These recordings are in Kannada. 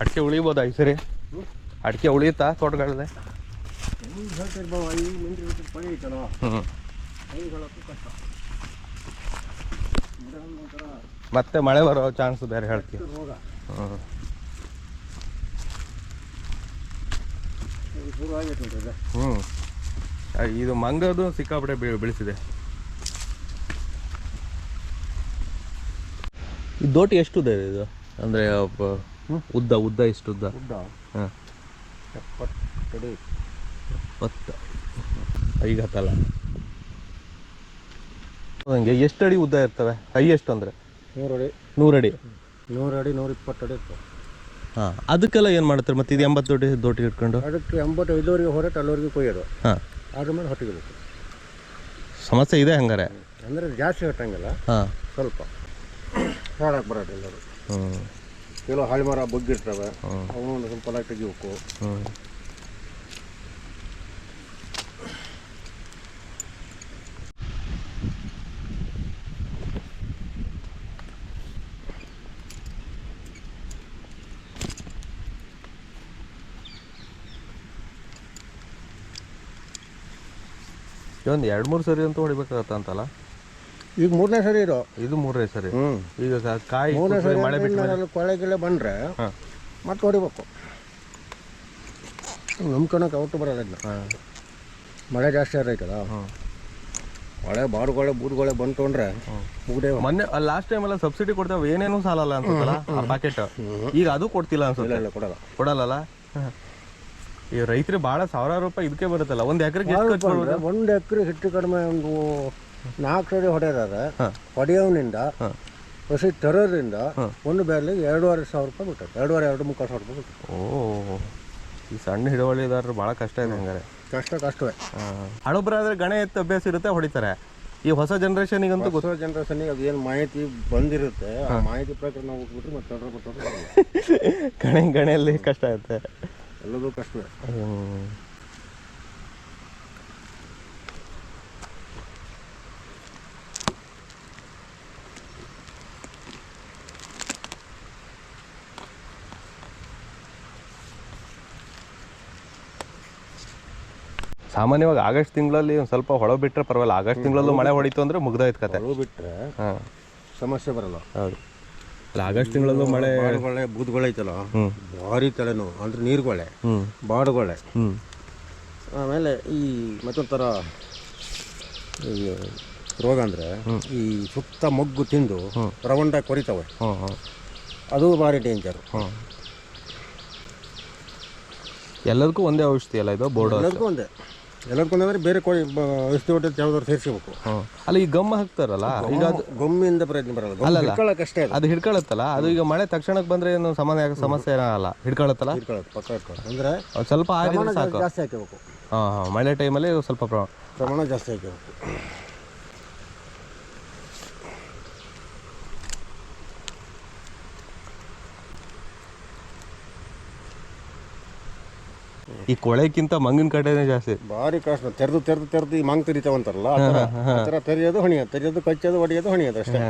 ಅಡಿಕೆ ಉಳಿಬೋದಾ ಈ ಸರಿ ಅಡಿಕೆ ಉಳಿಯುತ್ತಾ ತೋಟಗಳಲ್ಲಿ ಹ್ಞೂ ಮತ್ತೆ ಮಳೆ ಬರೋ ಚಾನ್ಸ್ ಬೇರೆ ಹೇಳ್ತೀವಿ ಹ್ಞೂ ಇದು ಇದು. ಹ್ಞೂ ಇದು ಮಂಗದು ಸಿಕ್ಕಾಪಟ್ಟೆ ಬೆಳೆಸಿದೆ. ಈ ದೋಟಿ ಎಷ್ಟುದೆ ಇದು? ಅಂದರೆ ಉದ್ದ ಉದ್ದ ಎಷ್ಟು ಉದ್ದ. ಉದ್ದ ಹಾಂ. ಇಪ್ಪತ್ತು ಈಗ ಹತ್ತಲ್ಲ ಹಂಗೆ ಎಷ್ಟು ಅಡಿ ಉದ್ದ ಇರ್ತವೆ? ಹೈಯೆಸ್ಟ್ ಅಂದರೆ? ನೂರು ಅಡಿ ನೂರಡಿ ನೂರು ಅಡಿ ನೂರ ಇಪ್ಪತ್ತು ಅಡಿ ಇರ್ತವೆ. ಹಾಂ. ಅದಕ್ಕೆಲ್ಲ ಏನು ಮಾಡ್ತಾರೆ? ಮತ್ತೆ ಇದು ಎಂಬತ್ತು ದೊಡ್ಡ ದೋಟಿ ಇಟ್ಕೊಂಡು? ಅದಕ್ಕೆ ಎಂಬತ್ತು ಐದುವರೆಗೆ ಹೊರಟು ಅಲ್ಲೋರಿಗೆ ಕೊಯ್ಯೋದು. ಹಾಂ. ಆದ್ರ ಮೇಲೆ ಹೊಟ್ಟಿಗೆ ಬೇಕು ಸಮಸ್ಯೆ ಇದೆ ಹಂಗಾರೆ. ಅಂದರೆ ಜಾಸ್ತಿ ಹೊಟ್ಟಂಗಿಲ್ಲ. ಹಾಂ. ಸ್ವಲ್ಪ. ಹಾಳಾಗಿ ಬರೋದು ಎಲ್ಲರೂ ಹ್ಞೂ ಕೆಲವು ಹಾಳಿ ಮರ ಬಗ್ಗಿರ್ತವೆ. ಅವನು ಸ್ವಲ್ಪ ಫಲ ತೆಗಿಬೇಕು ಒಂದು ಎರಡು ಮೂರು ಸರಿ ಅಂತೂ ಹೊಡಿಬೇಕಾಗತ್ತ ಅಂತಲ್ಲ ಈಗ ಮೂರನೇ ಸರಿ ಇದು. ಇದು ಮೂರನೇ ಸರಿ. ಈಗ ಕ- ಕಾಯಿ ಮೂರನೇ ಸರಿ ಮಳೆ ಬಿಟ್ಟು ಮೇಲೆ ಕೊಳೆ ಗಿಳೆ ಬಂದರೆ ಹಾಂ. ಮತ್ತೆ ಹೊಡಿಬೇಕು. ನಂಬ್ಕೊಳಕ್ಕೆ ಅವತ್ತು ಬರಲ್ಲ ಇದನ್ನ ಹಾಂ. ಮಳೆ ಜಾಸ್ತಿ ಆಗೈತಲ್ಲ ಮಳೆ ಬಾಡುಗೊಳೆ ಬೂದುಗೊಳೆ ಬಂತು ಅಂದರೆ ಮುಗ್ದೇ ಮೊನ್ನೆ ಲಾಸ್ಟ್ ಟೈಮ್ ಎಲ್ಲ ಸಬ್ಸಿಡಿ ಕೊಡ್ತೇವೆ ಏನೇನು ಸಾಲಲ್ಲ ಅನ್ಸುತ್ತಲ್ಲ? ಆ ಪ್ಯಾಕೆಟ್ ಈಗ ಅದು ಕೊಡ್ತಿಲ್ಲ ಇಲ್ಲ ಅನ್ಸುತ್ತೆ. ಇಲ್ಲ ಕೊಡಲ್ಲ. ಕೊಡಲ್ಲಲ್ಲ? ಈ ರೈತರು ಭಾಳ ಸಾವಿರಾರು ರೂಪಾಯಿ ಇದಕ್ಕೆ ಬರುತ್ತಲ್ಲ ಒಂದು ಎಕರೆಗೆ ಎಷ್ಟು ಖರ್ಚು ಒಂದು ಎಕರೆ ಹೆಚ್ಚು ಕಡಿಮೆ ಒಂದು ನಾಲ್ಕು ಸರಿ ಹೊಡೆದಾರ ಹೊಡೆಯವನಿಂದ ಹೊಡೆಯೋನಿಂದ ಹೊಸ ತರೋದ್ರಿಂದ ಒಂದು ಬ್ಯಾರ್ಲಿಗೆ ಎರಡೂವರೆ ಸಾವಿರ ರೂಪಾಯಿ ಬಿಟ್ಟೈತೆ. ಎರಡೂವರೆ ಎರಡು ಮುಕ್ಕಾಲು ಸಾವಿರ ರೂಪಾಯಿ ಬಿಟ್ಟು ಓ ಈ ಸಣ್ಣ ಹಿಡುವಳಿದಾರರು ಭಾಳ ಕಷ್ಟ ಇದೆ ಹಂಗಾರೆ. ಕಷ್ಟ ಕಷ್ಟವೇ. ಹಳಬ್ರಾದ್ರೆ ಗಣೆ ಎತ್ತು ಅಭ್ಯಾಸ ಇರುತ್ತೆ ಹೊಡಿತಾರೆ. ಈ ಹೊಸ ಜನ್ರೇಷನಿಗಂತೂ ಹೊಸ ಜನರೇಷನ್ಗೆ ಅದು ಏನು ಮಾಹಿತಿ ಬಂದಿರುತ್ತೆ ಆ ಮಾಹಿತಿ ಪ್ರಕಾರ ನಾವು ಹೋಗ್ಬಿಟ್ರೆ ಮತ್ತೆ ಬರ್ತಾರೆ ಗಣೆ ಗಣೆಯಲ್ಲಿ ಕಷ್ಟ ಇರುತ್ತೆ. ಎಲ್ಲದೂ ಕಷ್ಟವೇ. ಸಾಮಾನ್ಯವಾಗಿ ಆಗಸ್ಟ್ ತಿಂಗಳಲ್ಲಿ ಒಂದು ಸ್ವಲ್ಪ ಹೊಳ ಬಿಟ್ಟರೆ ಪರವಾಗಿಲ್ಲ. ಆಗಸ್ಟ್ ತಿಂಗಳಲ್ಲೂ ಮಳೆ ಹೊಡಿತು ಅಂದ್ರೆ ಮುಗ್ದಾಯ್ತು ಕತೆ. ಬಿಟ್ಟರೆ ಹಾಂ. ಸಮಸ್ಯೆ ಬರಲ್ಲ. ಹೌದು. ಅಲ್ಲ ಆಗಸ್ಟ್ ತಿಂಗಳಲ್ಲೂ ಮಳೆ ಬಾಡುಗೊಳೆ ಬೂದ್ಗೊಳೆ ಐತಲ್ಲ. ಭಾರಿ ತಲೆನೋವು ಅಂದ್ರೆ ನೀರುಗೊಳೆ ಹ್ಞೂ ಬಾಡುಗೊಳೆ. ಹ್ಞೂ ಆಮೇಲೆ ಈ ಮತ್ತೊಂಥರ ಈ ರೋಗ ಅಂದರೆ ಈ ಸುತ್ತ ಮೊಗ್ಗು ತಿಂದು ರವಂಡ ಕೊರಿತವೆ. ಅದು ಭಾರಿ ಡೇಂಜರು. ಎಲ್ಲದಕ್ಕೂ ಒಂದೇ ಔಷಧಿ ಅಲ್ಲ ಇದು? ಬೋರ್ಡ್ ಎಲ್ಲದಕ್ಕೂ ಒಂದೇ. ಎಲ್ಲದಕ್ಕೂ ಅಂದರೆ ಬೇರೆ ಕೋಳಿ ಔಷಧಿ ಹೊಟ್ಟೆ ಯಾವ್ದಾದ್ರು ಸೇರಿಸಬೇಕು ಅಲ್ಲ ಈ ಗಮ್ಮ ಹಾಕ್ತಾರಲ್ಲ ಈಗ ಅದು ಗೊಮ್ಮಿಂದ ಪ್ರಯತ್ನ ಬರಲ್ಲ. ಅಲ್ಲ. ಕಷ್ಟ ಅದು ಹಿಡ್ಕೊಳತ್ತಲ್ಲ ಅದು ಈಗ ಮಳೆ ತಕ್ಷಣಕ್ಕೆ ಬಂದ್ರೆ ಏನು ಸಮಾನ ಸಮಸ್ಯೆ ಏನಲ್ಲ ಹಿಡ್ಕೊಳತ್ತಲ್ಲ? ಹಿಡ್ಕೊಳ್ಳೋದು ಪಕ್ಕ ಹಿಡ್ಕೊಳ್ಳೋದು ಅಂದರೆ ಸ್ವಲ್ಪ ಆರಿದ್ರೆ ಸಾಕು. ಜಾಸ್ತಿ ಹಾಕಬೇಕು. ಹಾಂ ಹಾಂ. ಮಳೆ ಟೈಮಲ್ಲಿ ಸ್ವಲ್ಪ ಪ್ರಮಾಣ ಪ್ರಮಾಣ ಜಾಸ್ತಿ ಹಾಕಬೇಕು. ಈ ಕೊಳೆಕ್ಕಿಂತ ಮಂಗಿನ ಕಡೆನೇ ಜಾಸ್ತಿ. ಭಾರಿ ಕಷ್ಟ ತೆರೆದು ತೆರೆದು ತೆರೆದು ಈ ಮಂಗ್ ತೆರಿತಾವಂತಾರಲ್ಲ ಆ ಥರ ಆ ಥರ ತೆರೆಯೋದು ಹೊಣಿಯೋದು ತೆರೆಯೋದು ಕಚ್ಚೋದು ಹೊಡೆಯೋದು ಹೊಣಿಯೋದು ಅಷ್ಟೇ.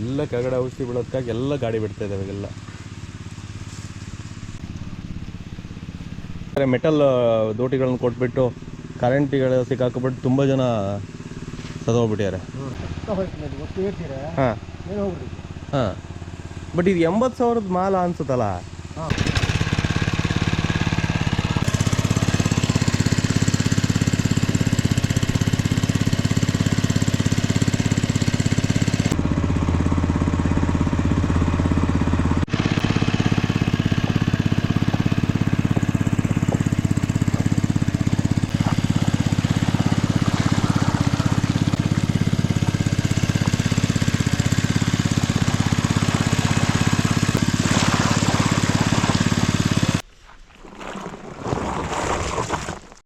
ಎಲ್ಲ ಕೆಳಗಡೆ ಔಷಧಿ ಬೀಳೋದಕ್ಕಾಗಿ ಎಲ್ಲ ಗಾಡಿ ಬಿಡ್ತಾ ಇದೆ ಅವಾಗೆಲ್ಲ ಮೆಟಲ್ ದೋಟಿಗಳನ್ನು ಕೊಟ್ಬಿಟ್ಟು ಕರೆಂಟಿಗಳು ಸಿಕ್ಕಾಕೊಬಿಟ್ಟು ತುಂಬ ಜನ ಸದೋಗ್ಬಿಟ್ಟಿದ್ದಾರೆ ಹಾಂ. ಹಾಂ. ಬಟ್ ಇದು ಎಂಬತ್ತು ಸಾವಿರದ ಮಾಲ ಅನ್ಸುತ್ತಲ್ಲ?